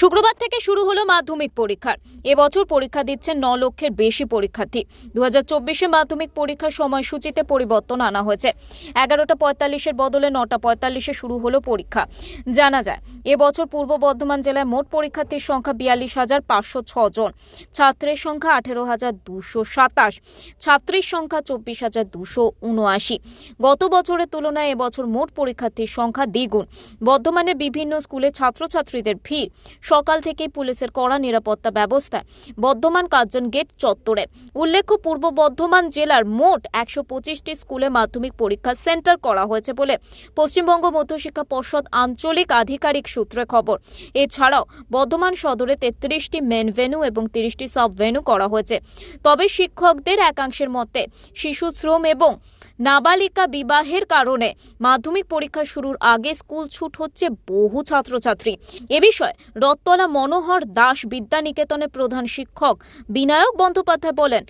শুক্রবার থেকে শুরু হলো মাধ্যমিক পরীক্ষার। এবছর পরীক্ষা দিচ্ছেন ন লক্ষের বেশি পরীক্ষার্থী। দু হাজার মাধ্যমিক পরীক্ষার সময়সূচিতে পরিবর্তন আনা হয়েছে। এগারোটা পঁয়তাল্লিশের বদলে নটা পঁয়তাল্লিশে শুরু হলো পরীক্ষা। জানা যায়, এবছর পূর্ব বর্ধমান জেলায় মোট পরীক্ষার্থীর সংখ্যা বিয়াল্লিশ হাজার পাঁচশো জন। ছাত্রের সংখ্যা আঠেরো হাজার দুশো সাতাশ। ছাত্রীর সংখ্যা চব্বিশ হাজার দুশো উনআশি। গত বছরের তুলনায় এবছর মোট পরীক্ষার্থীর সংখ্যা দ্বিগুণ। বর্ধমানের বিভিন্ন স্কুলে ছাত্রছাত্রীদের ভিড়। সকাল থেকে পুলিশের কড়া নিরাপত্তা ব্যবস্থায় বর্ধমান কার্জন গেট চত্বরে। উল্লেখ্য, পূর্ব বর্ধমান জেলার মোট একশো পঁচিশটি স্কুলে মাধ্যমিক পরীক্ষা সেন্টার করা হয়েছে বলে পশ্চিমবঙ্গ মধ্যশিক্ষা পর্ষদ আঞ্চলিক আধিকারিক সূত্রে খবর। এছাড়াও, বর্ধমান সদরে তেত্রিশটি মেন ভেনু এবং তিরিশটি সাব ভেনু করা হয়েছে। তবে শিক্ষকদের একাংশের মতে, শিশু শ্রম এবং নাবালিকা বিবাহের কারণে মাধ্যমিক পরীক্ষা শুরুর আগে স্কুল ছুট হচ্ছে বহু ছাত্রছাত্রী। এ বিষয়ে রত্তলা মনোহর দাস বিদ্যানিকেতনের প্রধান শিক্ষক বিনায়ক বন্দ্যোপাধ্যায় বলেন,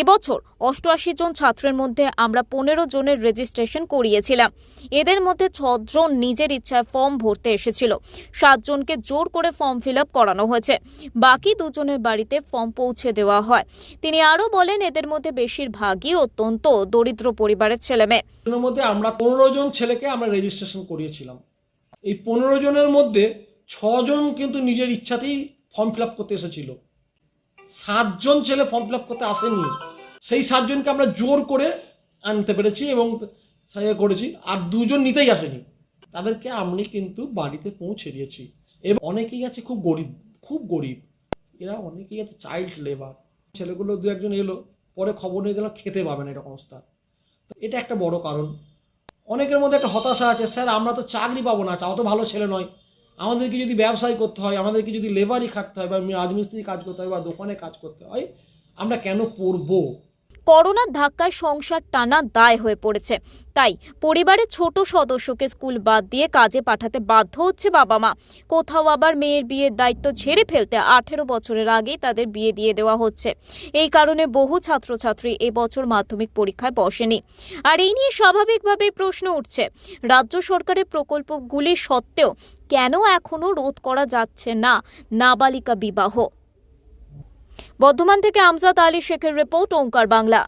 এবছর অষ্টআশি জন ছাত্রের মধ্যে আমরা পনেরো জনের রেজিস্ট্রেশন করিয়েছিলাম। এদের মধ্যে ছজন নিজের ইচ্ছায় ফর্ম ভরতে এসেছিল। সাতজনকে জোর করে ফর্ম ফিল করানো হয়েছে। বাকি দুজনের বাড়িতে ফর্ম পৌঁছে দেওয়া হয়। তিনি আরও বলেন, এদের মধ্যে বেশিরভাগই অত্যন্ত দরিদ্র পরিবারের ছেলেমেয়ে। এর মধ্যে আমরা পনেরো জন ছেলেকে আমরা রেজিস্ট্রেশন করিয়েছিলাম। এই পনেরো জনের মধ্যে ছজন কিন্তু নিজের ইচ্ছাতেই ফর্ম ফিল আপ করতে এসেছিল। সাতজন ছেলে ফর্ম ফিল আপ করতে আসেনি। সেই সাতজনকে আমরা জোর করে আনতে পেরেছি এবং ইয়ে করেছি, আর দুজন নিতেই আসেনি। তাদেরকে আমি কিন্তু বাড়িতে পৌঁছে দিয়েছি। এবং অনেকেই আছে খুব গরিব খুব গরিব। এরা অনেকেই আছে চাইল্ড লেবার ছেলেগুলো দু একজন এলো, পরে খবর নিয়ে দিলাম, খেতে পাবে না এরকম অবস্থা। তো এটা একটা বড় কারণ। অনেকের মধ্যে একটা হতাশা আছে, স্যার, আমরা তো চাকরি পাবো না, চাও তো ভালো ছেলে নয়। আমাদেরকে যদি ব্যবসায় করতে হয়, আমাদেরকে যদি লেবারই খাটতে হয় বা রাজমিস্ত্রি কাজ করতে হয় বা দোকানে কাজ করতে হয়, আমরা কেন পড়ব করোনার ধাক্কায় সংসার টানা দায় হয়ে পড়েছে। তাই পরিবারের ছোট সদস্যকে স্কুল বাদ দিয়ে কাজে পাঠাতে বাধ্য হচ্ছে বাবা মা কোথাও আবার মেয়ের বিয়ের দায়িত্ব ছেড়ে ফেলতে আঠেরো বছরের আগেই তাদের বিয়ে দিয়ে দেওয়া হচ্ছে। এই কারণে বহু ছাত্রছাত্রী এবছর মাধ্যমিক পরীক্ষায় বসেনি। আর এই নিয়ে স্বাভাবিকভাবে প্রশ্ন উঠছে। রাজ্য সরকারের প্রকল্পগুলি সত্ত্বেও কেন এখনও রোধ করা যাচ্ছে না? নাবালিকা বিবাহ বর্ধমান থেকে আমজাদ আলী শেখের রিপোর্ট ওঙ্কার বাংলা।